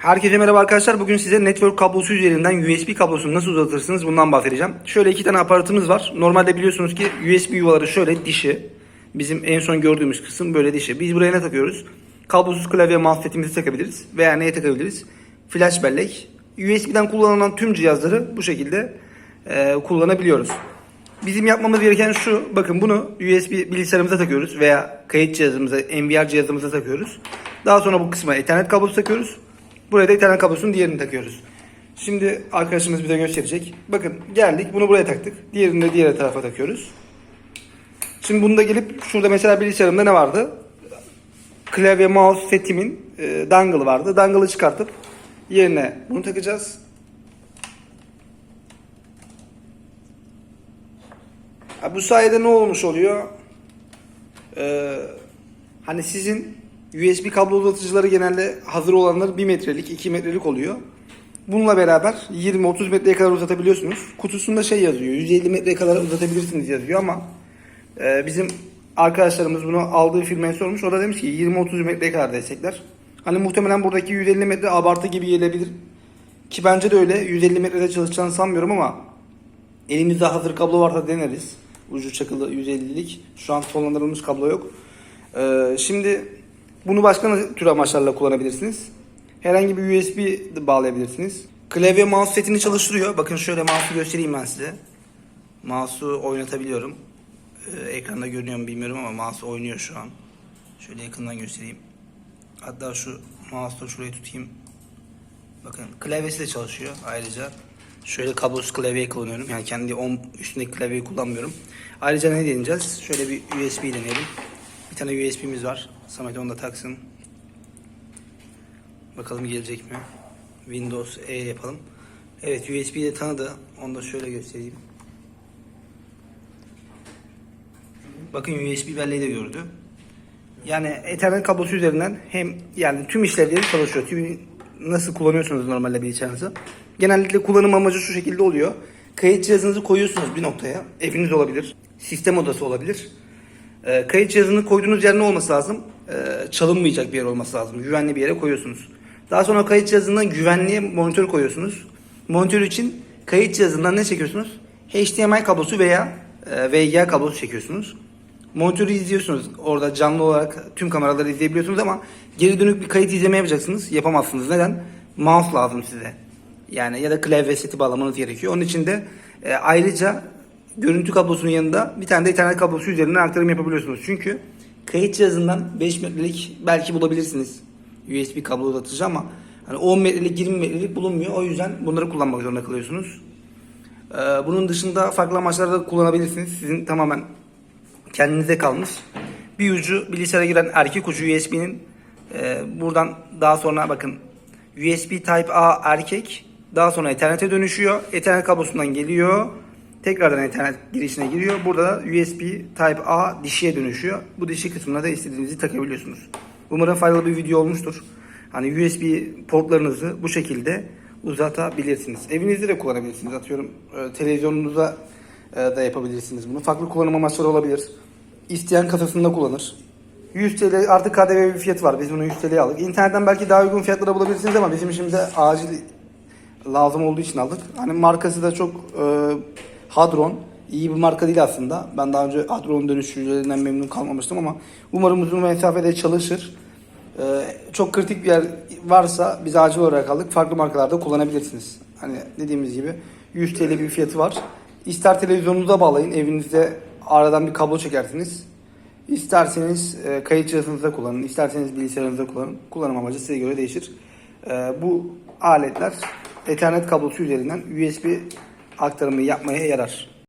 Herkese merhaba arkadaşlar. Bugün size network kablosu üzerinden USB kablosunu nasıl uzatırsınız bundan bahsedeceğim. Şöyle iki tane aparatımız var. Normalde biliyorsunuz ki USB yuvaları şöyle dişi. Bizim en son gördüğümüz kısım böyle dişi. Biz buraya ne takıyoruz? Kablosuz klavye mouse setimizi takabiliriz. Veya neye takabiliriz? Flash bellek. USB'den kullanılan tüm cihazları bu şekilde e, kullanabiliyoruz. Bizim yapmamız gereken şu. Bakın bunu USB bilgisayarımıza takıyoruz veya kayıt cihazımıza, NVR cihazımıza takıyoruz. Daha sonra bu kısma Ethernet kablosu takıyoruz. Buraya da Ethernet kablosunun diğerini takıyoruz. Şimdi arkadaşımız bize gösterecek. Bakın geldik bunu buraya taktık. Diğerini de diğer tarafa takıyoruz. Şimdi bunda gelip şurada mesela bilgisayarımda ne vardı? Klavye mouse setimin e, dangle'ı vardı. Dangle'ı çıkartıp yerine bunu takacağız. Ha, bu sayede ne olmuş oluyor? Ee, hani sizin USB kablo uzatıcıları genelde hazır olanlar 1 metrelik, 2 metrelik oluyor. Bununla beraber 20-30 metreye kadar uzatabiliyorsunuz. Kutusunda şey yazıyor, 150 metreye kadar uzatabilirsiniz yazıyor ama e, bizim arkadaşlarımız bunu aldığı firmaya sormuş. O da demiş ki 20-30 metreye kadar destekler. Hani muhtemelen buradaki 150 metre abartı gibi gelebilir. Ki bence de öyle. 150 metrede çalışacağını sanmıyorum ama elimizde hazır kablo varsa deneriz. Ucu çakılı 150'lik. Şu an sonlandırılmış kablo yok. Ee, şimdi bunu başka tür amaçlarla kullanabilirsiniz. Herhangi bir USB bağlayabilirsiniz. Klavye mouse setini çalıştırıyor. Bakın şöyle mouse'u göstereyim ben size. Mouse'u oynatabiliyorum. Ee, ekranda görünüyor mu bilmiyorum ama mouse oynuyor şu an. Şöyle yakından göstereyim. Hatta şu mouse'u şuraya tutayım. Bakın klavyesi de çalışıyor ayrıca. Şöyle kablosuz klavyeyi kullanıyorum. Yani kendi on üstündeki klavyeyi kullanmıyorum. Ayrıca ne deneyeceğiz? Şöyle bir USB deneyelim. Bir tane USB'miz var. Samet onu da taksın. Bakalım gelecek mi? Windows E yapalım. Evet USB'yi de tanıdı. Onu da şöyle göstereyim. Bakın USB belleği de gördü. Yani Ethernet kablosu üzerinden hem yani tüm işlevleri çalışıyor. Tüm nasıl kullanıyorsunuz normalde bilgisayarınızı. Genellikle kullanım amacı şu şekilde oluyor. Kayıt cihazınızı koyuyorsunuz bir noktaya. Eviniz olabilir. Sistem odası olabilir. Ee, kayıt cihazını koyduğunuz yer ne olması lazım? Ee, çalınmayacak bir yer olması lazım. Güvenli bir yere koyuyorsunuz. Daha sonra kayıt cihazından güvenliğe monitör koyuyorsunuz. Monitör için kayıt cihazından ne çekiyorsunuz? HDMI kablosu veya e, VGA kablosu çekiyorsunuz. Monitörü izliyorsunuz. Orada canlı olarak tüm kameraları izleyebiliyorsunuz ama geri dönük bir kayıt izleme yapacaksınız. Yapamazsınız. Neden? Mouse lazım size. Yani ya da klavye seti bağlamanız gerekiyor. Onun için de e, ayrıca görüntü kablosunun yanında bir tane de Ethernet kablosu üzerinden aktarım yapabiliyorsunuz. Çünkü kayıt cihazından 5 metrelik belki bulabilirsiniz. USB kablo uzatıcı ama hani 10 metrelik 20 metrelik bulunmuyor. O yüzden bunları kullanmak zorunda kalıyorsunuz. Ee, bunun dışında farklı amaçlarda da kullanabilirsiniz. Sizin tamamen kendinize kalmış. Bir ucu bilgisayara giren erkek ucu USB'nin e, buradan daha sonra bakın USB Type A erkek daha sonra Ethernet'e dönüşüyor. Ethernet kablosundan geliyor. Tekrardan Ethernet girişine giriyor. Burada da USB Type A dişiye dönüşüyor. Bu dişi kısmına da istediğinizi takabiliyorsunuz. Umarım faydalı bir video olmuştur. Hani USB portlarınızı bu şekilde uzatabilirsiniz. Evinizde de kullanabilirsiniz. Atıyorum e, televizyonunuza e, da yapabilirsiniz bunu. Farklı kullanım amaçları olabilir. İsteyen kasasında kullanır. 100 TL artık KDV bir fiyatı var. Biz bunu 100 TL'ye aldık. İnternetten belki daha uygun fiyatlara bulabilirsiniz ama bizim işimize acil lazım olduğu için aldık. Hani markası da çok e, Hadron. İyi bir marka değil aslında. Ben daha önce Hadron dönüştürücülerinden memnun kalmamıştım ama umarım uzun mesafede çalışır. E, çok kritik bir yer varsa biz acil olarak aldık. Farklı markalarda kullanabilirsiniz. Hani dediğimiz gibi 100 TL bir fiyatı var. İster televizyonunuza bağlayın. Evinizde aradan bir kablo çekersiniz. İsterseniz e, kayıt cihazınızda kullanın, isterseniz bilgisayarınızda kullanın. Kullanım amacı size göre değişir. E, bu aletler Ethernet kablosu üzerinden USB aktarımı yapmaya yarar.